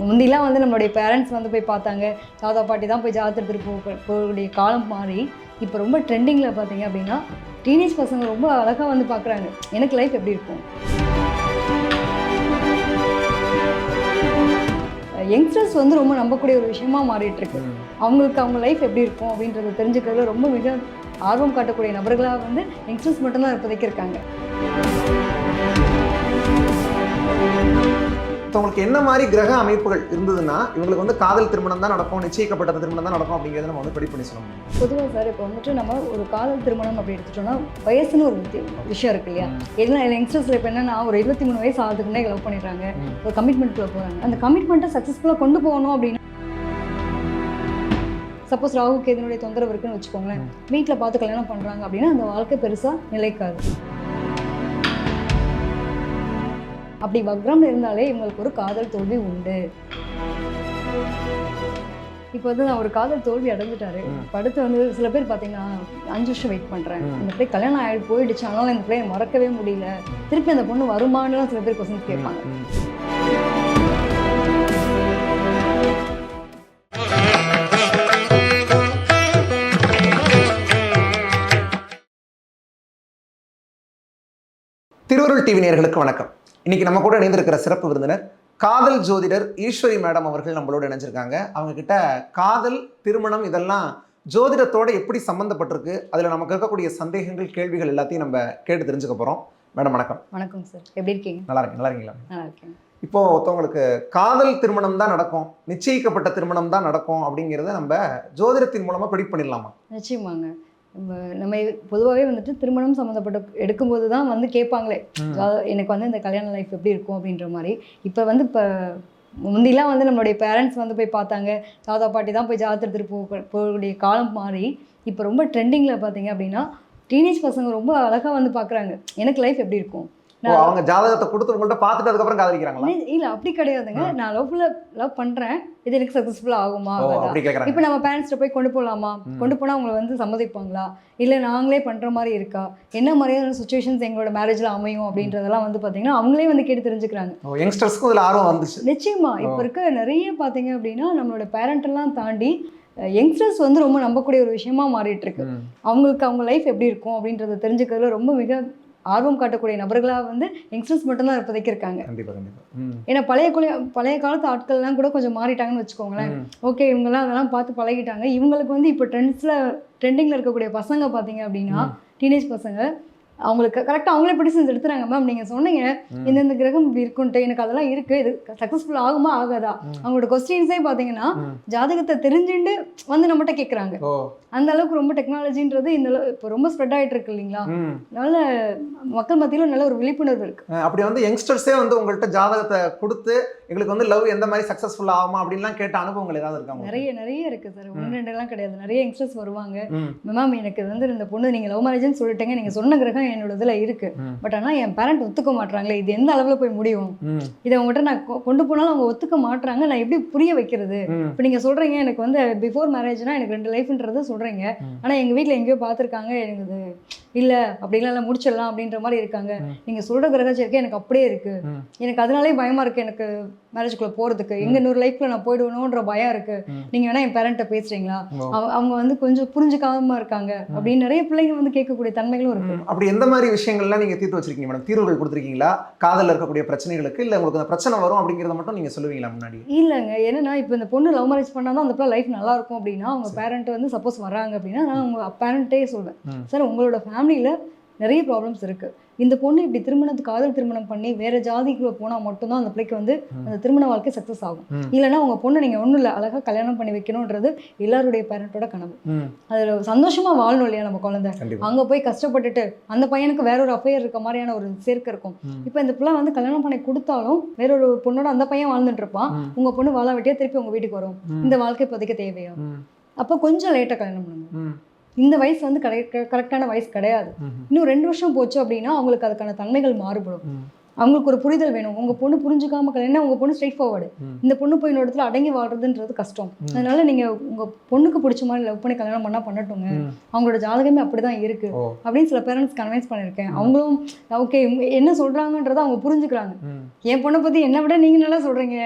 முந்திலாம் வந்து நம்மளுடைய பேரண்ட்ஸ் வந்து போய் பார்த்தாங்க தாத்தா பாட்டி தான் போய் ஜாதகத்தை எடுத்துகிட்டு போ போகக்கூடிய காலம் மாறி இப்போ ரொம்ப ட்ரெண்டிங்கில் பார்த்தீங்க அப்படின்னா டீனேஜ் பசங்க ரொம்ப அழகாக வந்து பார்க்குறாங்க. எனக்கு லைஃப் எப்படி இருக்கும்? யங்ஸ்டர்ஸ் வந்து ரொம்ப நம்பக்கூடிய ஒரு விஷயமா மாறிட்டு இருக்கு அவங்களுக்கு அவங்க லைஃப் எப்படி இருக்கும் அப்படின்றத தெரிஞ்சுக்கிறதுல ரொம்ப மிக ஆர்வம் காட்டக்கூடிய நபர்களாக வந்து யங்ஸ்டர்ஸ் மட்டும்தான் இப்போதைக்கு இருக்காங்க. இப்போ உங்களுக்கு என்ன மாதிரி கிரக அமைப்புகள் இருந்ததுன்னா இவங்களுக்கு வந்து காதல் திருமணம் தான் நடக்கும் நிச்சயிக்கப்பட்ட திருமணம் தான் நடக்கும் அப்படிங்கிறத நம்ம வந்து படி பண்ணி சொல்ல முடியும் பொதுவாக சார் இப்போ வந்துட்டு நம்ம ஒரு காதல் திருமணம் அப்படி எடுத்துட்டோம்னா வயசுன்னு ஒரு விஷயம் இருக்கு இல்லையா? என்ன யங்ஸ்டர்ஸில் இப்போ என்னன்னா ஒரு இருபத்தி மூணு வயசு ஆகுதுக்கு முன்னே லவ் பண்ணிடுறாங்க. ஒரு கமிட்மெண்ட்குள்ளே போகிறாங்க அந்த கமிட்மெண்ட்டை சக்ஸஸ்ஃபுல்லாக கொண்டு போகணும் அப்படின்னா சப்போஸ் ராகு கேதனுடைய தொந்தரவு இருக்குன்னு வச்சுக்கோங்களேன். வீட்டில் பார்த்து கல்யாணம் பண்ணுறாங்க அப்படின்னா அந்த வாழ்க்கை பெருசாக நிலைக்காது. அப்படி வக்ரம் இருந்தாலே இவங்களுக்கு ஒரு காதல் தோல்வி உண்டு. இப்போ வந்து நான் ஒரு காதல் தோல்வி அடைஞ்சிட்டாரு. அடுத்து வந்து சில பேர் பார்த்தீங்கன்னா அஞ்சு வருஷம் வெயிட் பண்ணுறேன். இந்த பிள்ளை கல்யாணம் ஆகிட்டு போயிடுச்சு ஆனாலும் இந்த பிள்ளைய மறக்கவே முடியல. திருப்பி அந்த பொண்ணு வருமானு சில பேர் கொஸ்டின் கேட்பாங்க. திருவருள் டிவி நேயர்களுக்கு வணக்கம். இன்னைக்கு நம்ம கூட இணைந்திருக்கிற சிறப்பு விருந்தினர் காதல் ஜோதிடர் ஈஸ்வரி மேடம் அவர்கள் நம்மளோட இணைஞ்சிருக்காங்க. அவங்க கிட்ட காதல் திருமணம் இதெல்லாம் ஜோதிடத்தோட எப்படி சம்மந்தப்பட்டிருக்கு அதில் நமக்கு இருக்கக்கூடிய சந்தேகங்கள் கேள்விகள் எல்லாத்தையும் நம்ம கேட்டு தெரிஞ்சுக்க போகிறோம் மேடம் வணக்கம். வணக்கம் சார். எப்படி இருக்கீங்க? நல்லா இருக்கீங்க நல்லா இருக்கீங்களா? நல்லா இருக்கேன். இப்போ ஒருத்தவங்களுக்கு காதல் திருமணம் தான் நடக்கும் நிச்சயிக்கப்பட்ட திருமணம் தான் நடக்கும் அப்படிங்கிறத நம்ம ஜோதிடத்தின் மூலமா ப்ரெடிக்ட் பண்ணிடலாமா? நிச்சயமாங்க. நம்ம பொதுவாகவே வந்துட்டு திருமணம் சம்மந்தப்பட்ட எடுக்கும்போது தான் வந்து கேட்பாங்களே எனக்கு வந்து இந்த கல்யாண லைஃப் எப்படி இருக்கும்? அப்படின்ற மாதிரி. இப்போ வந்து இப்போ முந்திலாம் வந்து நம்மளுடைய பேரண்ட்ஸ் வந்து போய் பார்த்தாங்க தாத்தா பாட்டி தான் போய் ஜாதகத்தை எடுத்துகிட்டு போக போகக்கூடிய காலம் மாறி இப்போ ரொம்ப ட்ரெண்டிங்கில் பார்த்தீங்க அப்படின்னா டீனேஜ் பசங்க ரொம்ப அழகாக வந்து பார்க்குறாங்க எனக்கு லைஃப் எப்படி இருக்கும்? அவங்க ஜாதகத்தை கொடுத்து உங்கள்ட்ட பார்த்துட்டு அதுக்கப்புறம் காதலிக்கிறாங்களா? இல்லை அப்படி கிடையாதுங்க. நான் லவ்ல லவ் பண்ணுறேன் இது எனக்கு சக்ஸஸ்ஃபுல்லாக ஆகுமா? இப்போ நம்ம பேரண்ட்ஸ்ட்ட போய் கொண்டு போகலாமா. கொண்டு போனால் அவங்கள வந்து சம்மதிப்பாங்களா? இல்லை நாங்களே பண்ணுற மாதிரி இருக்கா? என்ன மாதிரியான சுச்சுவேஷன்ஸ் எங்களோட மேரேஜில் அமையும் அப்படின்றதெல்லாம் வந்து பார்த்தீங்கன்னா அவங்களே வந்து கேட்டு தெரிஞ்சுக்கிறாங்க. யங்ஸ்டர்ஸ்க்கும் இதில் ஆர்வம் வந்துச்சு. நிச்சயமா. இப்போ இருக்க நிறைய பார்த்தீங்க அப்படின்னா நம்மளோட எல்லாம் தாண்டி யங்ஸ்டர்ஸ் வந்து ரொம்ப நம்பக்கூடிய ஒரு விஷயமா மாறிட்டு இருக்கு. அவங்களுக்கு அவங்க லைஃப் எப்படி இருக்கும் அப்படின்றத தெரிஞ்சுக்கிறதுல ரொம்ப மிக ஆர்வம் காட்டக்கூடிய நபர்களாக வந்து யங்ஸ்டர்ஸ் மட்டும்தான் இப்போதைக்கு இருக்காங்க கண்டிப்பா கண்டிப்பா. ம். ஏன்னா பழைய குழி பழைய காலத்து ஆட்கள்லாம் கூட கொஞ்சம் மாறிட்டாங்கன்னு வச்சுக்கோங்களேன். ஓகே இவங்கெல்லாம் அதெல்லாம் பார்த்து பழகிட்டாங்க. இவங்களுக்கு வந்து இப்போ ட்ரெண்ட்ஸில் ட்ரெண்டிங்கில் இருக்கக்கூடிய பசங்க பார்த்தீங்க அப்படின்னா டீனேஜ் பசங்க அவங்களுக்கு கரெக்டாக அவங்களே பிடிச்சி எடுத்துறாங்க மேம் நீங்கள் சொன்னீங்க ம். இந்தந்த கிரகம் இப்படி இருக்குன்ட்டு எனக்கு அதெல்லாம் இருக்குது இது சக்ஸஸ்ஃபுல் ஆகுமா ஆகாதா. அவங்களோட கொஸ்டின்ஸே பார்த்தீங்கன்னா. ஜாதகத்தை தெரிஞ்சுட்டு வந்து நம்மகிட்ட கேட்குறாங்க அந்த அளவுக்கு ரொம்ப டெக்னாலஜின்றது இந்த அளவு இப்போ ரொம்ப ஸ்ப்ரெட் ஆகிட்டு இருக்கு இல்லைங்களா. அதனால மக்கள் மத்தியில் நல்ல ஒரு விழிப்புணர்வு இருக்கு அப்படி வந்து யங்ஸ்டர்ஸே வந்து உங்கள்ட்ட ஜாதகத்தை கொடுத்து எங்களுக்கு வந்து லவ் எந்த மாதிரி சக்ஸஸ்ஃபுல் ஆகுமா அப்படின்லாம் கேட்ட அனுபவங்கள் ஏதாவது இருக்கா உங்களுக்கு? நிறைய நிறைய இருக்கு சார் ஒன்று ரெண்டுலாம் கிடையாது நிறைய யங்ஸ்டர்ஸ் வருவாங்க. மேம் எனக்கு வந்து இந்த பொண்ணு நீங்கள் லவ் மேரேஜ்னு சொல்லிட்டீங்க நீங்கள் சொன்ன கிரகம் என்னோட இதில் இருக்கு. பட் ஆனால் என் பேரண்ட் ஒத்துக்க மாட்றாங்களே இது எந்த அளவில் போய் முடியும். இதை உங்கள்கிட்ட நான் கொண்டு போனாலும் அவங்க ஒத்துக்க மாட்றாங்க நான் எப்படி புரிய வைக்கிறது. இப்போ நீங்கள் சொல்கிறீங்க எனக்கு வந்து பிஃபோர் மேரேஜ்னா எனக்கு ரெண்டு லைஃப்ன்றது சொல்கிறீங்க ம். ஆனால் எங்கள் வீட்டில் எங்கேயோ பார்த்துருக்காங்க எனக்கு இல்லை அப்படிலாம் இல்லை முடிச்சிடலாம் அப்படின்ற மாதிரி இருக்காங்க. நீங்கள் சொல்கிற கிரகச்சேர்க்கை எனக்கு அப்படியே இருக்குது. எனக்கு அதனாலே பயமாக இருக்குது எனக்கு மேரேஜ்குள்ளே போகிறதுக்கு எங்கள் இன்னொரு லைஃப்பில் நான் போயிடுவேணுன்ற பயம் இருக்குது. நீங்கள் வேணால் என் பேரண்ட்டை பேசுகிறீங்களா அவங்க வந்து கொஞ்சம் புரிஞ்சுக்காம இருக்காங்க அப்படின்னு நிறைய பிள்ளைங்க வந்து கேட்கக்கூடிய தன்மைகளும் இருக்கு. ம். அப்படி எந்த மாதிரி விஷயங்கள்லாம் நீங்க தீர்த்து வச்சிருக்கீங்க மேடம்? தீர்வுகள் கொடுத்துருக்கீங்களா? காதல்ல இருக்கக்கூடிய பிரச்சனைகளுக்கு இல்ல உங்களுக்கு அந்த பிரச்சனை வரும் அப்படிங்கறத மட்டும் நீங்க சொல்லுவீங்களா முன்னாடி? இல்லைங்க. என்னன்னா இப்போ இந்த பொண்ணு லவ் மேரேஜ் பண்ணாதான் அந்த பிள்ளை லைஃப் நல்லா இருக்கும் அப்படின்னா அவங்க பேரண்ட் வந்து சப்போஸ் வராங்க அப்படின்னா நான் உங்க பேரண்ட்டே சொல்வேன். சார் உங்களோட ஃபேமிலியில் நிறைய ப்ராப்ளம்ஸ் இருக்கு இந்த பொண்ணு இப்படி திருமணத்து காதல் திருமணம் பண்ணி வேற ஜாதிக்குள்ள போனால் மட்டும்தான் அந்த பிள்ளைக்கு வந்து. அந்த திருமண வாழ்க்கை சக்ஸஸ் ஆகும். இல்லைன்னா உங்க பொண்ணு நீங்க ஒன்றும் இல்லை அழகா கல்யாணம் பண்ணி வைக்கணுன்றது எல்லாருடைய பேரண்ட்டோட கனவு. அதில் சந்தோஷமா வாழணும் இல்லையா நம்ம குழந்தை அங்க போய் கஷ்டப்பட்டுட்டு அந்த பையனுக்கு வேற ஒரு அஃபையர் இருக்க மாதிரியான ஒரு சேர்க்கை இருக்கும். இப்போ இந்த பிள்ளை வந்து கல்யாணம் பண்ணி கொடுத்தாலும் வேற ஒரு பொண்ணோட அந்த பையன் வாழ்ந்துட்டு இருப்பான். உங்க பொண்ணு வாழ வெட்டியா திருப்பி உங்க வீட்டுக்கு வரும். இந்த வாழ்க்கை இப்போதைக்கு தேவையா. அப்போ கொஞ்சம் லேட்டா கல்யாணம் பண்ணுங்க. இந்த வயசு வந்து கரெக்டான வயசு கிடையாது. இன்னும் ரெண்டு வருஷம் போச்சு அப்படின்னா அவங்களுக்கு அதுக்கான தன்மைகள் மாறுபடும். அவங்களுக்கு ஒரு புரிதல் வேணும். உங்க பொண்ணு புரிஞ்சுக்காம கல்யாணம் உங்க பொண்ணு ஸ்ட்ரைட் ஃபார்வர்டு. இந்த பொண்ணு போய் இடத்துல அடங்கி வாழ்றதுன்றது கஷ்டம். அதனால நீங்க உங்க பொண்ணுக்கு பிடிச்ச மாதிரி லவ் பண்ணி கல்யாணம் பண்ணா பண்ணட்டுங்க. அவங்களோட ஜாதகமே அப்படிதான் இருக்கு. அப்படின்னு சில பேரண்ட்ஸ் கன்வின்ஸ் பண்ணியிருக்கேன். அவங்களும் ஓகே என்ன சொல்றாங்கன்றதை அவங்க புரிஞ்சுக்கிறாங்க. என் பொண்ணை பத்தி என்னை விட நீங்க நல்லா சொல்றீங்க.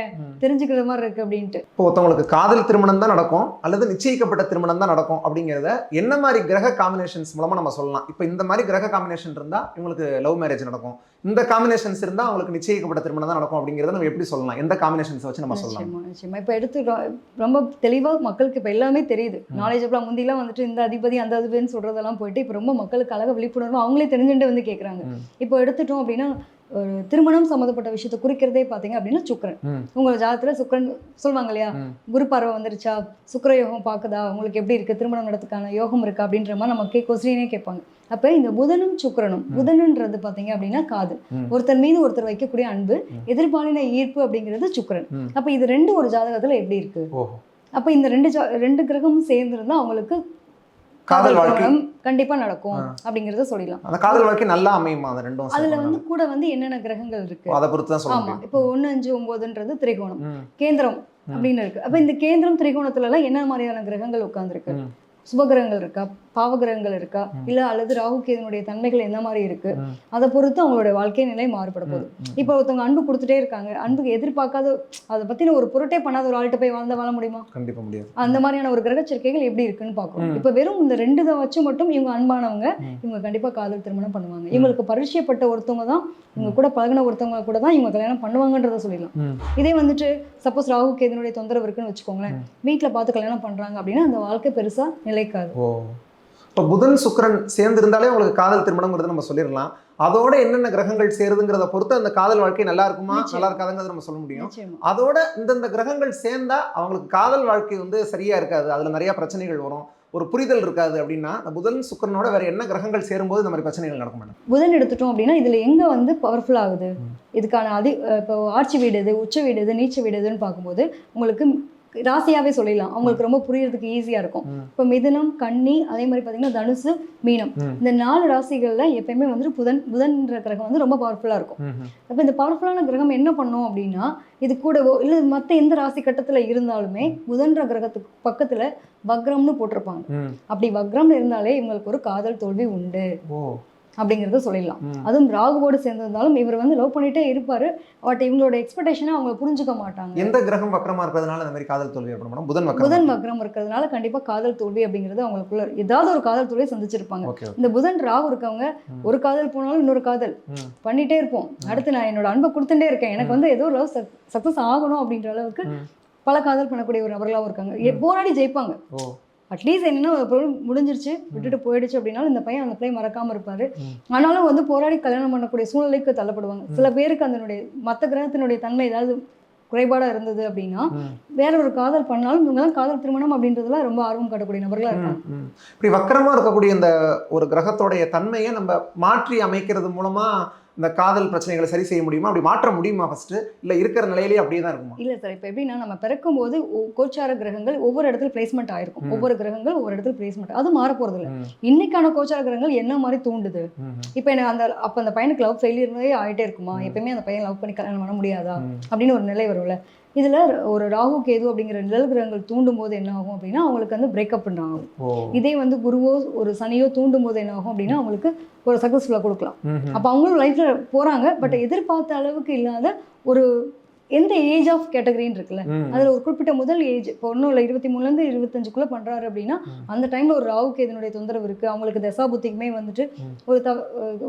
தெரிஞ்சுக்கிற மாதிரி இருக்கு அப்படின்ட்டு. இப்போ ஒருத்தவங்களுக்கு காதல் திருமணம் தான் நடக்கும். அல்லது நிச்சயிக்கப்பட்ட திருமணம் தான் நடக்கும் அப்படிங்கிறத என்ன மாதிரி கிரக காம்பினேஷன்ஸ் மூலமா நம்ம சொல்லலாம். இப்போ இந்த மாதிரி கிரக காம்பினேஷன் இருந்தா இவங்களுக்கு லவ் மேரேஜ் நடக்கும். இந்த காம்பினேஷன்ஸ் இருந்தா அவங்களுக்கு நிச்சயிக்கப்பட்ட திருமணம் தான் நடக்கும் அப்படிங்கிறத நம்ம எப்படி சொல்லலாம்? எந்த காம்பினேஷன்ஸ் வச்சு நம்ம சொல்லலாம்? நிச்சயமா இப்போ எடுத்துக்கிறோம் ரொம்ப தெளிவாக மக்களுக்கு இப்போ எல்லாமே தெரியுது. நாலேஜபிளாக முந்திலாம் வந்துட்டு இந்த அதிபதி அந்த அதிபதினு சொல்கிறதெல்லாம் போயிட்டு இப்போ ரொம்ப மக்களுக்கு அழகாக விழிப்புணர்வு அவங்களே தெரிஞ்சுட்டு வந்து கேட்குறாங்க. இப்போ எடுத்துட்டோம் அப்படின்னா ஒரு திருமணம் சம்மந்தப்பட்ட விஷயத்தை குறிக்கிறதே பார்த்தீங்க அப்படின்னா சுக்கரன். உங்கள் ஜாதகத்தில் சுக்கரன் சொல்லுவாங்க இல்லையா. குரு பார்வை வந்துருச்சா? சுக்கிர யோகம் பார்க்குதா? உங்களுக்கு எப்படி இருக்குது திருமணம் நடத்துக்கான யோகம் இருக்கா? அப்படின்ற மாதிரி நம்ம கே கொஸ்டினே கேட்பாங்க. அப்போ இந்த புதனும் சுக்கிரனும் புதனுன்றது பார்த்தீங்க அப்படின்னா காதல் ம். ஒருத்தர் மீது ஒருத்தர் வைக்கக்கூடிய அன்பு. எதிர்பாலின ஈர்ப்பு அப்படிங்கிறது சுக்கிரன். அப்போ இது ரெண்டு ஒரு ஜாதகத்தில் எப்படி இருக்கு? ஓஹோ. அப்போ இந்த ரெண்டு ஜா ரெண்டு கிரகமும் சேர்ந்துருந்தா அவங்களுக்கு காதல் வாழ்க்கை. கண்டிப்பா நடக்கும். அப்படிங்கறத சொல்லிடலாம். அந்த காதல் வாழ்க்கை நல்லா அமையுமா? அந்த ரெண்டும் அதுல வந்து கூட வந்து என்னென்ன கிரகங்கள் இருக்கு? அதை பொறுத்து தான் ஆமா. இப்போ ஒண்ணு அஞ்சு ஒன்பதுன்றது திரிகோணம். கேந்திரம். அப்படின்னு இருக்கு. அப்ப இந்த கேந்திரம் திரிகோணத்துல எல்லாம் என்ன மாதிரியான கிரகங்கள் உட்கார்ந்துருக்கு? ம். சுபகிரகங்கள் இருக்கா? பாவகிரகங்கள் இருக்கா. இல்ல அல்லது ராகு கேதுனுடைய தன்மைகள் என்ன மாதிரி இருக்கு. அதை பொறுத்து அவங்களுடைய வாழ்க்கை நிலை மாறுபட போகுது. இப்போ ஒருத்தவங்க அன்பு கொடுத்துட்டே இருக்காங்க. அன்புக்கு எதிர்பார்க்காத அதை பத்தின ஒரு பொருட்டே பண்ணாத ஒரு ஆள்கிட்ட போய் வாழ்ந்த வாழ முடியுமா? கண்டிப்பா முடியாது. அந்த மாதிரியான ஒரு கிரகச்சரிக்கைகள் எப்படி இருக்குன்னு பார்க்கணும். ம். இப்போ வெறும் இந்த ரெண்டு இதை வச்சு மட்டும் இவங்க அன்பானவங்க. இவங்க கண்டிப்பா காதல் திருமணம் பண்ணுவாங்க. இவங்களுக்கு பரிச்சயப்பட்ட ஒருத்தவங்க தான் இவங்க கூட பழகின ஒருத்தவங்க கூட தான் இவங்க கல்யாணம் பண்ணுவாங்கன்றத சொல்லிடலாம். இதே வந்துட்டு சப்போஸ் ராகு கேதுனுடைய தொந்தரவு இருக்குன்னு வச்சுக்கோங்களேன். வீட்ல பார்த்து கல்யாணம் பண்றாங்க அப்படின்னா அந்த வாழ்க்கை பெருசா நிலைக்காது. இப்போ புதன் சுக்கிரன் சேர்ந்து இருந்தாலே உங்களுக்கு காதல் திருமணம்ங்கிறத நம்ம சொல்லிடலாம். அதோட என்னென்ன கிரகங்கள் சேருதுங்கிறத பொறுத்து அந்த காதல் வாழ்க்கை நல்லா இருக்குமா. நல்லா இருக்காதுங்கிறத நம்ம சொல்ல முடியும். அதோட இந்தந்த கிரகங்கள் சேர்ந்தா அவங்களுக்கு காதல் வாழ்க்கை வந்து சரியா இருக்காது. அதுல நிறைய பிரச்சனைகள் வரும். ஒரு புரிதல் இருக்காது அப்படின்னா அந்த புதன் சுக்கிரனோட வேற என்ன கிரகங்கள் சேரும்போது இந்த மாதிரி பிரச்சனைகள் நடக்க மாட்டேன் புதன் எடுத்துட்டோம் அப்படின்னா இதுல எங்க வந்து பவர்ஃபுல் ஆகுது. இதுக்கான அதி இப்போ ஆட்சி வீடு எது உச்ச வீடு எது நீச்ச வீடு எதுன்னு பார்க்கும்போது உங்களுக்கு ராசியாவே சொல்லிடலாம். அவங்களுக்கு ரொம்ப புரியறதுக்கு ஈஸியா இருக்கும். இப்போ மிதுனம் கன்னி அதே மாதிரி பார்த்தீங்கன்னா தனுசு மீனம். இந்த நாலு ராசிகள்ல எப்பயுமே வந்துட்டு புதன் புதன்ற கிரகம் வந்து ரொம்ப பவர்ஃபுல்லா இருக்கும். அப்போ இந்த பவர்ஃபுல்லான கிரகம் என்ன பண்ணும் அப்படின்னா இது கூடவோ இல்லை மற்ற எந்த ராசி கட்டத்துல இருந்தாலுமே புதன்ற கிரகத்துக்கு பக்கத்துல வக்ரம்னு போட்டிருப்பாங்க. அப்படி வக்ரம்னு இருந்தாலே இவங்களுக்கு ஒரு காதல் தோல்வி உண்டு. அப்படிங்கிறத சொல்லிடலாம். அதுவும் ராகுவோடு சேர்ந்திருந்தாலும் இவர் வந்து லவ் பண்ணிட்டே இருப்பாரு. பட் இவங்களோட எக்ஸ்பெக்டேஷனை அவங்க புரிஞ்சுக்க மாட்டாங்க. எந்த கிரகம் வக்கரமா இருக்கிறதுனால இந்த மாதிரி காதல் தோல்வி ஏற்பட மாட்டோம் புதன் வக்கரம் புதன் வக்ரம் இருக்கிறதுனால கண்டிப்பா காதல் தோல்வி அப்படிங்கிறது அவங்களுக்குள்ள ஏதாவது ஒரு காதல் தோல்வியை சந்திச்சிருப்பாங்க. இந்த புதன் ராகு இருக்கவங்க. ஒரு காதல் போனாலும் இன்னொரு காதல். பண்ணிட்டே இருப்போம். அடுத்து நான் என்னோட அன்பை கொடுத்துட்டே இருக்கேன். எனக்கு வந்து ஏதோ லவ் சக்சஸ் ஆகணும் அப்படின்ற அளவுக்கு. பல காதல் பண்ணக்கூடிய ஒரு நபர்களாகவும் இருக்காங்க. போராடி ஜெயிப்பாங்க. அட்லீஸ்ட் என்னன்னா ஒரு பொருள் முடிஞ்சிருச்சு விட்டுட்டு போயிடுச்சு அப்படின்னாலும் இந்த பையன் அந்த பிள்ளை மறக்காம இருப்பாரு. ஆனாலும் வந்து போராடி கல்யாணம் பண்ணக்கூடிய சூழ்நிலைக்கு தள்ளப்படுவாங்க சில பேருக்கு அதனுடைய மற்ற கிரகத்தினுடைய தன்மை ஏதாவது குறைபாடா இருந்தது அப்படின்னா. வேற ஒரு காதல் பண்ணாலும் இவங்கெல்லாம் காதல் திருமணம் அப்படின்றதுல ரொம்ப ஆர்வம் காட்டக்கூடிய நபர்களா இருக்காங்க. இப்படி வக்கரமா இருக்கக்கூடிய இந்த ஒரு கிரகத்தோடைய தன்மையை நம்ம மாற்றி அமைக்கிறது மூலமா இந்த காதல் பிரச்சனைகளை சரி செய்ய முடியுமா? அப்படி மாற்ற முடியுமா ஃபர்ஸ்ட் இல்ல இருக்கிற நிலையிலேயே அப்படியே தான் இருக்குமா? இல்ல சார் இப்போ எப்படின்னா நம்ம பிறக்கும் போது கோச்சார கிரகங்கள் ஒவ்வொரு இடத்துல பிளேஸ்மெண்ட் ஆயிருக்கும். ஒவ்வொரு கிரகங்கள் ஒவ்வொரு இடத்துல பிளேஸ்மெண்ட் அது மாற போறது இல்ல இன்னைக்கான கோச்சார கிரகங்கள் என்ன மாதிரி தூண்டுது? இப்போ எனக்கு அந்த அப்ப அந்த பையனுக்கு லவ் ஃபெயிலியர்வே ஆயிட்டே இருக்குமா. எப்பயுமே அந்த பையன் லவ் பண்ணி கல்யாணம் பண்ண முடியாதா? அப்படின்னு ஒரு நிலை வரும்ல. இதுல ஒரு ராகு கேது அப்படிங்கிற நிழல் கிரகங்கள் தூண்டும் போது என்ன ஆகும் அப்படின்னா அவங்களுக்கு வந்து பிரேக்கப் ஆகும் இதே வந்து குருவோ ஒரு சனியோ தூண்டும் போது என்ன ஆகும் அப்படின்னா அவங்களுக்கு ஒரு சக்ஸஸ்ஃபுல்லாக கொடுக்கலாம். அப்போ அவங்களும் லைஃப்ல போறாங்க. பட் எதிர்பார்த்த அளவுக்கு இல்லாத ஒரு எந்த ஏஜ் ஆஃப் கேட்டகரின்னு இருக்குல்ல அதுல ஒரு குறிப்பிட்ட முதல் ஏஜ் இப்போ ஒன்றும் இல்லை இருபத்தி மூணுலேருந்து இருபத்தஞ்சுக்குள்ள பண்றாரு அப்படின்னா. அந்த டைம்ல ஒரு ராவுக்கு இதனுடைய தொந்தரவு இருக்கு அவங்களுக்கு தசா புத்திக்குமே வந்துட்டு. ஒரு தவ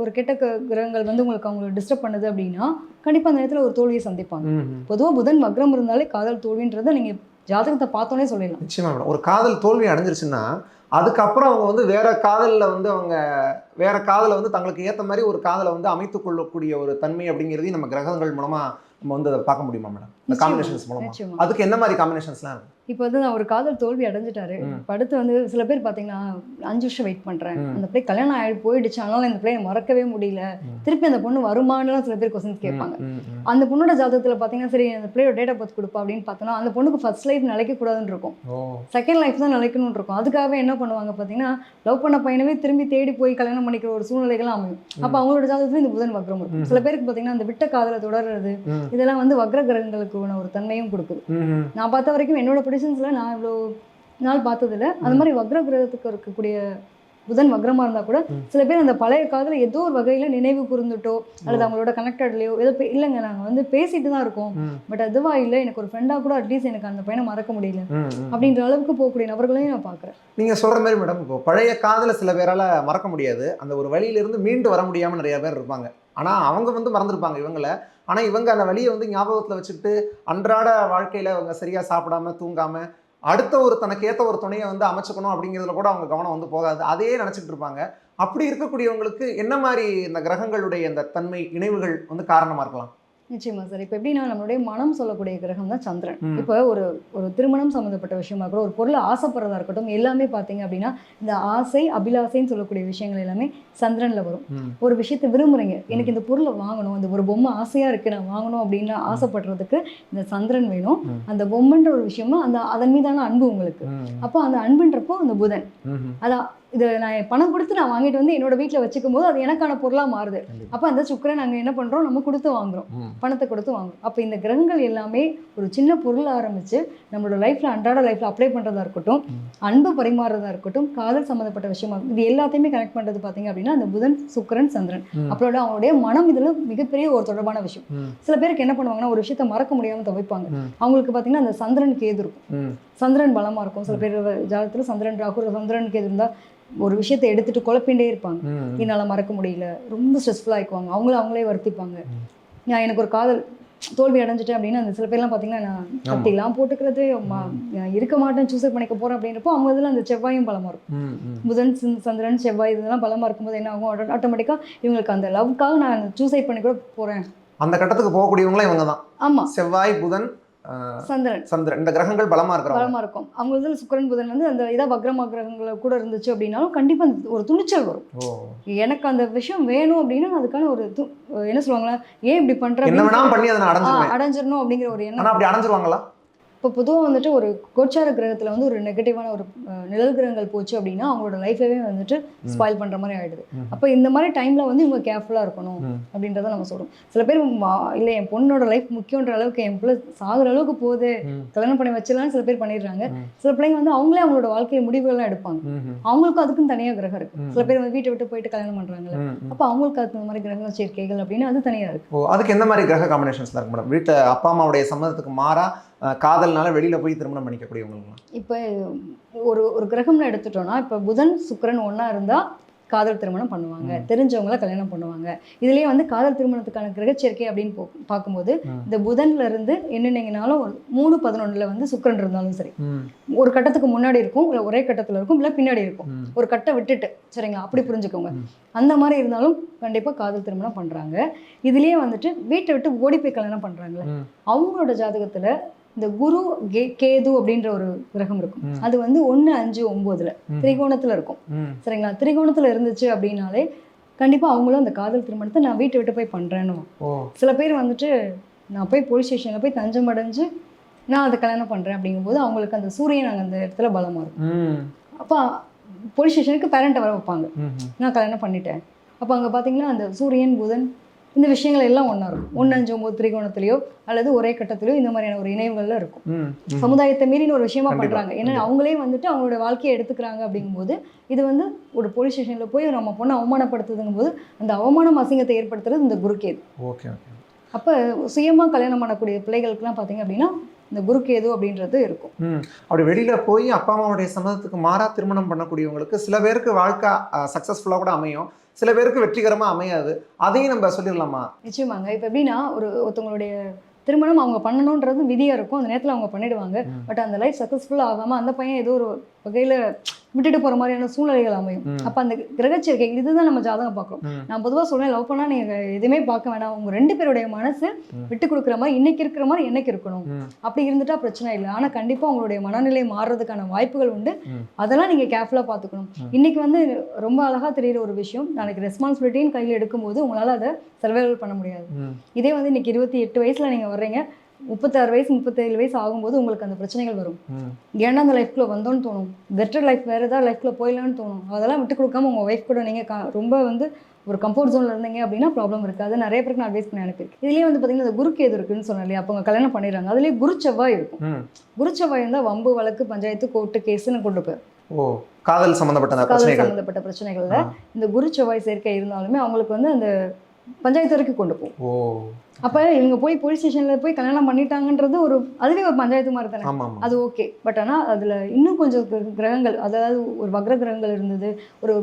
ஒரு கெட்ட கிரகங்கள் வந்து உங்களுக்கு அவங்களை டிஸ்டர்ப் பண்ணுது அப்படின்னா கண்டிப்பா அந்த நேரத்துல ஒரு தோல்வியை சந்திப்பாங்க. பொதுவா புதன் வக்ரம் இருந்தாலே காதல் தோல்வின்றதை நீங்க ஜாதகத்தை பார்த்தோன்னே சொல்லிடலாம் நிச்சயமா மேடம் ஒரு காதல் தோல்வி அடைஞ்சிருச்சுன்னா அதுக்கப்புறம் அவங்க வந்து வேற காதல்ல வந்து அவங்க வேற காதலை வந்து தங்களுக்கு ஏத்த மாதிரி ஒரு காதலை வந்து அமைத்துக் கொள்ளக்கூடிய ஒரு தன்மை அப்படிங்கிறதையும் நம்ம கிரகங்கள் மூலமா நம்ம வந்து அதை பார்க்க முடியுமா மேடம்? இந்த. காம்பினேஷன்ஸ் மூலமா. நிச்சயமா. அதுக்கு என்ன மாதிரி காம்பினேஷன்ஸ்லாம் இருக்கு? இப்போ வந்து நான் ஒரு காதல் தோல்வி அடைஞ்சிட்டாரு. அடுத்து வந்து சில பேர் பார்த்தீங்கன்னா அஞ்சு வருஷம் வெயிட் பண்றேன். ம். அந்த பிள்ளை கல்யாணம் ஆகி போயிடுச்சு. அதனால இந்த பிள்ளைய மறக்கவே முடியல. திருப்பி அந்த பொண்ணு வருமானலாம் சில பேர் கொஸ்டின்ஸ் கேட்பாங்க. அந்த பொண்ணோட ஜாதகத்துல பார்த்தீங்கன்னா சரி அந்த பிள்ளையோட டேட் ஆஃப் பர்த் கொடுப்பா அப்படின்னு பார்த்தோன்னா அந்த பொண்ணுக்கு ஃபர்ஸ்ட் லைஃப் நிலைக்க கூடாதுன்னு இருக்கும். செகண்ட் லைஃப் தான் நிலைக்கணும்னு இருக்கும். அதுக்காகவே என்ன பண்ணுவாங்க பார்த்தீங்கன்னா லவ் பண்ண பையனவே திரும்பி தேடி போய் கல்யாணம் பண்ணிக்கிற ஒரு சூழ்நிலைகள் அமையும். அப்போ அவங்களோட ஜாதகத்துல இந்த புதன் வக்ரம் இருக்கும். சில பேருக்கு பார்த்தீங்கன்னா அந்த விட்ட காதலை தொடர்றது. இதெல்லாம் வந்து வக்ர கிரகங்களுக்கு ஒரு தன்மையும் கொடுக்குது. நான் பார்த்த வரைக்கும் என்னோட ப்ரொடிஷன்ஸில் நான் இவ்வளோ நாள் பார்த்ததில்ல. அந்த மாதிரி வக்ர கிரகத்துக்கு இருக்கக்கூடிய புதன் வக்ரமா இருந்தா கூட. சில பேர் அந்த பழைய காதல ஏதோ ஒரு வகையில நினைவு கூர்ந்துட்டோ அல்லது அவங்களோட கனெக்டட்லயோ ஏதோ இல்லைங்க. நாங்க வந்து பேசிட்டு தான் இருக்கோம். பட் அதுவா இல்லை எனக்கு ஒரு ஃப்ரெண்டா கூட அட்லீஸ்ட் எனக்கு அந்த பையனை மறக்க முடியல. அப்படின்ற அளவுக்கு போகக்கூடிய நபர்களையும் நான் பாக்குறேன் நீங்க சொல்ற மாதிரி மேடம் இப்போ பழைய காதல சில பேரால மறக்க முடியாது. அந்த ஒரு வழியில இருந்து மீண்டு வர முடியாம நிறைய பேர் இருப்பாங்க. ஆனா அவங்க வந்து மறந்துருப்பாங்க. இவங்கள ஆனால் இவங்க அந்த வழியை வந்து ஞாபகத்தில் வச்சுக்கிட்டு அன்றாட வாழ்க்கையில் அவங்க சரியாக சாப்பிடாம தூங்காமல் அடுத்த ஒரு தனக்கு ஏற்ற ஒரு துணையை வந்து அமைச்சுக்கணும் அப்படிங்கிறதுல கூட அவங்க கவனம் வந்து போகாது. அதையே நினச்சிட்டு இருப்பாங்க. அப்படி இருக்கக்கூடியவங்களுக்கு என்ன மாதிரி இந்த கிரகங்களுடைய இந்த தன்மை இணைவுகள் வந்து காரணமாக இருக்கலாம்? நிச்சயமா சார். இப்போ எப்படின்னா நம்மளுடைய மனம் சொல்லக்கூடிய கிரகம் தான் சந்திரன். இப்போ ஒரு ஒரு திருமணம் சம்மந்தப்பட்ட விஷயமா கூட ஒரு பொருளை ஆசைப்படுறதா இருக்கட்டும் எல்லாமே பார்த்தீங்க அப்படின்னா இந்த ஆசை அபிலாசைன்னு சொல்லக்கூடிய விஷயங்கள் எல்லாமே சந்திரன்ல வரும். ஒரு விஷயத்தை விரும்புறீங்க. எனக்கு இந்த பொருளை வாங்கணும் இந்த ஒரு பொம்மை ஆசையா இருக்கு நான் வாங்கணும் அப்படின்னு ஆசைப்படுறதுக்கு இந்த சந்திரன் வேணும். அந்த பொம்மைன்ற ஒரு விஷயமா அந்த அதன் மீதான அன்பு உங்களுக்கு. அப்போ அந்த அன்புன்றப்போ அந்த புதன். அதான் இது நான் பணம் கொடுத்து நான் வாங்கிட்டு வந்து என்னோட வீட்டில் வச்சுக்கும் போது அது எனக்கான பொருளாக மாறுது. அப்போ அந்த சுக்கரை நாங்கள் என்ன பண்ணுறோம் நம்ம கொடுத்து வாங்குறோம். பணத்தை கொடுத்து வாங்குறோம் அப்போ இந்த கிரகங்கள் எல்லாமே ஒரு சின்ன பொருள் ஆரம்பித்து நம்மளோட லைஃப்பில் அன்றாட லைஃப்பில் அப்ளை பண்ணுறதா இருக்கட்டும். அன்பு பரிமாறுறதா இருக்கட்டும் காதல் சம்மந்தப்பட்ட விஷயமா இது எல்லாத்தையுமே கனெக்ட் பண்ணுறது பார்த்தீங்க அப்படின்னா அந்த புதன் சுக்கிரன் சந்திரன். ம். அப்பளோட அவங்களுடைய மனம் இதில் மிகப்பெரிய ஒரு தொடர்பான விஷயம். சில பேருக்கு என்ன பண்ணுவாங்கன்னா ஒரு விஷயத்தை மறக்க முடியாமல் தவிப்பாங்க. அவங்களுக்கு பார்த்தீங்கன்னா அந்த சந்திரன் கேது இருக்கும். சந்திரன் பலமா இருக்கும். சில பேர் ஜாதகத்தில் சந்திரன் ராகு சந்திரன் கேது இருந்தா ஒரு விஷயத்தை எடுத்துட்டு குழப்பிண்டே இருப்பாங்க. என்னால மறக்க முடியல. ரொம்ப ஸ்ட்ரெஸ்ஃபுல்லாக ஆயிக்குவாங்க. அவங்கள அவங்களே வருத்திப்பாங்க. நான் எனக்கு ஒரு காதல் தோல்வி அடைஞ்சிட்டேன் அப்படின்னா அந்த சில பேர்லாம் பார்த்தீங்கன்னா நான் கட்டிலாம் போட்டுக்கிறது இருக்க மாட்டேன் சூசைட் பண்ணிக்க போறேன் அப்படின்றப்போ அவங்க இதில் அந்த செவ்வாயும் பலமா இருக்கும். புதன் சந்- சந்திரன் செவ்வாய் இதெல்லாம் பலமா இருக்கும்போது என்ன ஆகும்? ஆட்டோமேட்டிக்கா இவங்களுக்கு அந்த லவ்க்காக நான் சூசைட் பண்ணி கூட போறேன். அந்த கட்டத்துக்கு போகக்கூடியவங்களும் இவங்க தான். ஆமா. செவ்வாய் புதன் சந்திரன். சந்திரன். இந்த கிரகங்கள் பலமா இருக்கிறவங்க. பலமா இருக்கும். அவங்க இதில் சுக்கிரன் புதன் வந்து அந்த இதா வக்ரமா கிரகங்களை கூட இருந்துச்சு அப்படின்னாலும் கண்டிப்பா அந்த ஒரு துணிச்சல் வரும். எனக்கு அந்த விஷயம் வேணும் அப்படின்னா அதுக்கான ஒரு என்ன சொல்லுவாங்களா ஏன் இப்படி பண்ற பண்ணி அதை அடைஞ்சிடணும் அப்படிங்கிற ஒரு எண்ணம். அப்படி அடைஞ்சிருவாங்களா? இப்போ பொதுவாக வந்துட்டு ஒரு கோச்சார கிரகத்துல வந்து ஒரு நெகட்டிவான ஒரு நிழல் கிரகங்கள் போச்சு அப்படின்னா அவங்களோட லைஃபவே வந்துட்டு ஸ்பாயில் பண்ற மாதிரி ஆயிடுது. ம். அப்போ இந்த மாதிரி டைம்ல வந்து இவங்க கேர்ஃபுல்லா இருக்கணும். அப்படின்றத நம்ம சொல்றோம். சில பேர் இல்ல என் பொண்ணோட லைஃப் முக்கியன்ற அளவுக்கு என் பிள்ளை சாகுற அளவுக்கு போகுது கல்யாணம் பண்ணி வச்சிடலாம்னு சில பேர் பண்ணிடுறாங்க. சில பிள்ளைங்க வந்து அவங்களே அவங்களோட வாழ்க்கை முடிவுகள்லாம் எடுப்பாங்க. அவங்களுக்கும் அதுக்கும் தனியா கிரகம் இருக்கு. சில பேர் வந்து வீட்டை விட்டு போயிட்டு கல்யாணம் பண்றாங்கல்ல. அப்போ அவங்களுக்கு அது மாதிரி கிரக சேர்க்கைகள் அப்படின்னு அது தனியா இருக்கு. அதுக்கு எந்த மாதிரி கிரக காம்பினேஷன்ஸ்ல இருக்கு மேடம் வீட்டு அப்பா அம்மாவுடைய சம்மதத்துக்கு மாறா அஹ், காதல்னால வெளியில போய் திருமணம் பண்ணிக்கக்கூடியவங்க இப்போ ஒரு ஒரு கிரகம்னு எடுத்துட்டோம்னா இப்போ புதன் சுக்கிரன் ஒண்ணா இருந்தா காதல் திருமணம் பண்ணுவாங்க. தெரிஞ்சவங்கள கல்யாணம் பண்ணுவாங்க. இதுலயே வந்து காதல் திருமணத்துக்கான கிரகச்சேர்க்கை அப்படின்னு போ- பார்க்கும்போது. இந்த புதன்ல இருந்து என்னென்னங்கனாலும் ஒரு மூணு பதினொன்றுல வந்து சுக்கிரன் இருந்தாலும் சரி. ஒரு கட்டத்துக்கு முன்னாடி இருக்கும் இல்லை ஒரே கட்டத்துல இருக்கும் இல்லை பின்னாடி இருக்கும். ஒரு கட்டை விட்டுட்டு சரிங்களா? அப்படி புரிஞ்சுக்கோங்க. அந்த மாதிரி இருந்தாலும் கண்டிப்பா காதல் திருமணம் பண்றாங்க. இதுலயே வந்துட்டு வீட்டை விட்டு ஓடி போய் கல்யாணம் பண்றாங்கல்ல ம். அவங்களோட ஜாதகத்துல இந்த குரு கேது அப்படின்ற ஒரு கிரகம் இருக்கும். அது வந்து ஒண்ணு அஞ்சு ஒன்பதுல திரிகோணத்துல இருக்கும். சரிங்களா? திரிகோணத்துல இருந்துச்சு அப்படின்னாலே கண்டிப்பா அவங்களும் அந்த காதல் திருமணத்தை நான் வீட்டை விட்டு போய் பண்றேன்னு ஓ. சில பேர் வந்துட்டு நான் போய் போலீஸ் ஸ்டேஷன்ல போய் தஞ்சம் அடைஞ்சு நான் அதை கல்யாணம் பண்றேன் அப்படிங்கும்போது அவங்களுக்கு அந்த சூரியன் அங்க அந்த இடத்துல பலமா இருக்கும். அப்போ போலீஸ் ஸ்டேஷனுக்கு பேரண்ட்டை வர வைப்பாங்க. நான் கல்யாணம் பண்ணிட்டேன். அப்போ அங்கே பார்த்தீங்கன்னா அந்த சூரியன் புதன் இந்த விஷயங்கள் எல்லாம் ஒன்றா இருக்கும். ஒன்று அஞ்சு ஒம்பது திரிகோணத்திலையோ அல்லது ஒரே கட்டத்திலையோ இந்த மாதிரியான ஒரு இணைவுகள்ல இருக்கும். சமுதாயத்தை மீறின ஒரு விஷயமா கண்டிப்பா, பண்றாங்க. ஏன்னா அவங்களே வந்துட்டு அவங்களோட வாழ்க்கையை எடுத்துக்கிறாங்க அப்படிங்கும்போது இது வந்து ஒரு போலீஸ் ஸ்டேஷன்ல போய் நம்ம பொண்ணை அவமானப்படுத்துதுங்கும் போது அந்த அவமானம் அசிங்கத்தை ஏற்படுத்துறது இந்த குருக்கேது. Okay okay. அப்போ சுயமா கல்யாணம் பண்ணக்கூடிய பிள்ளைகளுக்குலாம் பார்த்தீங்க அப்படின்னா இந்த குருக்கேது அப்படின்றது இருக்கும். அப்படி வெளியில போய் அப்பா அம்மாவுடைய சம்மதத்துக்கு மாறா திருமணம் பண்ணக்கூடியவங்களுக்கு சில பேருக்கு வாழ்க்கை சக்சஸ்ஃபுல்லா கூட அமையும். சில பேருக்கு வெற்றிகரமா அமையாது. அதையும் நம்ம சொல்லிடலாமா? நிச்சயமாங்க. இப்போ எப்படின்னா ஒரு ஒருத்தவங்களுடைய திருமணம் அவங்க பண்ணணுன்றது விதியா இருக்கும். அந்த நேரத்துல அவங்க பண்ணிடுவாங்க. பட் அந்த லைஃப் சக்ஸஸ்ஃபுல் ஆகாம அந்த பையன் ஏதோ ஒரு வகையில விட்டுட்டு போற மாதிரியான சூழ்நிலைகள் அமையும். அப்ப அந்த கிரகச்சேர்க்கை இதுதான் நம்ம ஜாதகம் பார்க்குறோம். நான் பொதுவா சொல்றேன் லவ் பண்ணா நீங்க எதுவுமே பார்க்க வேணாம் உங்க ரெண்டு பேருடைய மனசு. விட்டு கொடுக்குற மாதிரி இன்னைக்கு இருக்கிற மாதிரி என்னைக்கு இருக்கணும். அப்படி இருந்துட்டா பிரச்சனை இல்லை ஆனா கண்டிப்பா உங்களுடைய மனநிலை மாறுறதுக்கான வாய்ப்புகள் உண்டு. அதெல்லாம் நீங்க கேர்ஃபுல்லா பார்த்துக்கணும். இன்னைக்கு வந்து ரொம்ப அழகா தெரியுற ஒரு விஷயம் நாளைக்கு ரெஸ்பான்சிபிலிட்டின்னு கையில் எடுக்கும்போது உங்களால அதை சர்வைவல் பண்ண முடியாது. இதே வந்து இன்னைக்கு இருபத்தி எட்டு வயசுல நீங்க வர்றீங்க முப்பத்தாறு வயசு முப்பத்தேழு வயசு ஆகும்போது உங்களுக்கு அந்த பிரச்சனைகள் வரும். ஏன்னா அந்த லைஃப்குள்ள வந்தோன்னு தோணும். பெட்டர் லைஃப் வேற ஏதாவது லைஃப்ல போயிடலான்னு தோணும். அதெல்லாம் விட்டு கொடுக்காம உங்க ஒய்ஃப் கூட நீங்க ரொம்ப வந்து ஒரு கம்ஃபர்ட் ஜோன்ல இருந்தீங்க அப்படின்னா ப்ராப்ளம் இருக்காது நிறைய பேருக்கு நான் அட்வைஸ் பண்ணி அனுப்பியிருக்கேன் இதுலயே வந்து பாத்தீங்கன்னா இந்த குருக்கு எது இருக்குன்னு சொன்னேன் இல்லையா? அப்போ அவங்க கல்யாணம் பண்ணிடுறாங்க. அதுலயே குரு செவ்வாய் இருக்கும். ம். குரு செவ்வாய் இருந்தால் வம்பு வழக்கு பஞ்சாயத்து கோர்ட்டு கேஸ்ன்னு கொண்டு போய் ஓ காதல் சம்பந்தப்பட்ட அந்த காதல் சம்மந்தப்பட்ட பிரச்சனைகள்ல. இந்த குரு செவ்வாய் சேர்க்கை இருந்தாலுமே அவங்களுக்கு வந்து அந்த பஞ்சாயத்து வரைக்கும் கொண்டு போகும் ஓ. அப்ப இவங்க போய் போலீஸ் ஸ்டேஷன்ல போய் கல்யாணம் பண்ணிட்டாங்கன்றது ஒரு அதுவே ஒரு பஞ்சாயத்து மாதிரி தானே? அது ஓகே பட் ஆனா அதுல இன்னும் கொஞ்சம் கிர- கிரகங்கள் அதாவது ஒரு வக்ர கிரகங்கள் இருந்தது ஒரு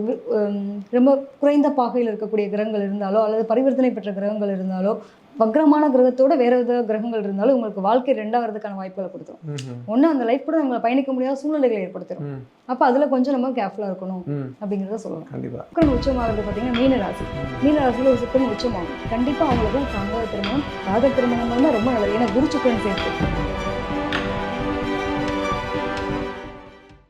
ரொம்ப குறைந்த பாகையில் இருக்கக்கூடிய கிரகங்கள் இருந்தாலோ அல்லது பரிவர்த்தனை பெற்ற கிரகங்கள் இருந்தாலோ வக்ரமான கிரகத்தோட வேற ஏதாவது கிரகங்கள் இருந்தாலும் உங்களுக்கு வாழ்க்கை ரெண்டாகிறதுக்கான வாய்ப்புகளை கொடுத்துரும். ஒண்ணு அந்த லைஃப் கூட நம்மளை பயணிக்க முடியாத சூழ்நிலைகளை ஏற்படுத்திடும் அப்ப அதுல கொஞ்சம் நம்ம கேர்ஃபுல்லா இருக்கணும் அப்படிங்கிறத சொல்லலாம் கண்டிப்பா. சுக்கரன் உச்சமாகிறது பார்த்தீங்கன்னா மீன ராசி மீன ராசியில் ஒரு சுக்கரன் உச்சமாகும். கண்டிப்பா அவங்களுக்கு காதல் திருமணம் காதல் திருமணம் ரொம்ப நல்லது. ஏன்னா குரு சுக்கரன் சேர்த்து.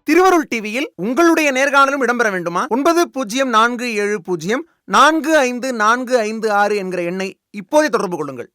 திருவருள் டிவியில் உங்களுடைய நேர்காணலும் இடம்பெற வேண்டுமா? ஒன்பது பூஜ்ஜியம் நான்கு ஏழு பூஜ்ஜியம் நான்கு ஐந்து நான்கு ஐந்து ஆறு என்கிற எண்ணை இப்போதே தொடர்பு கொள்ளுங்கள்.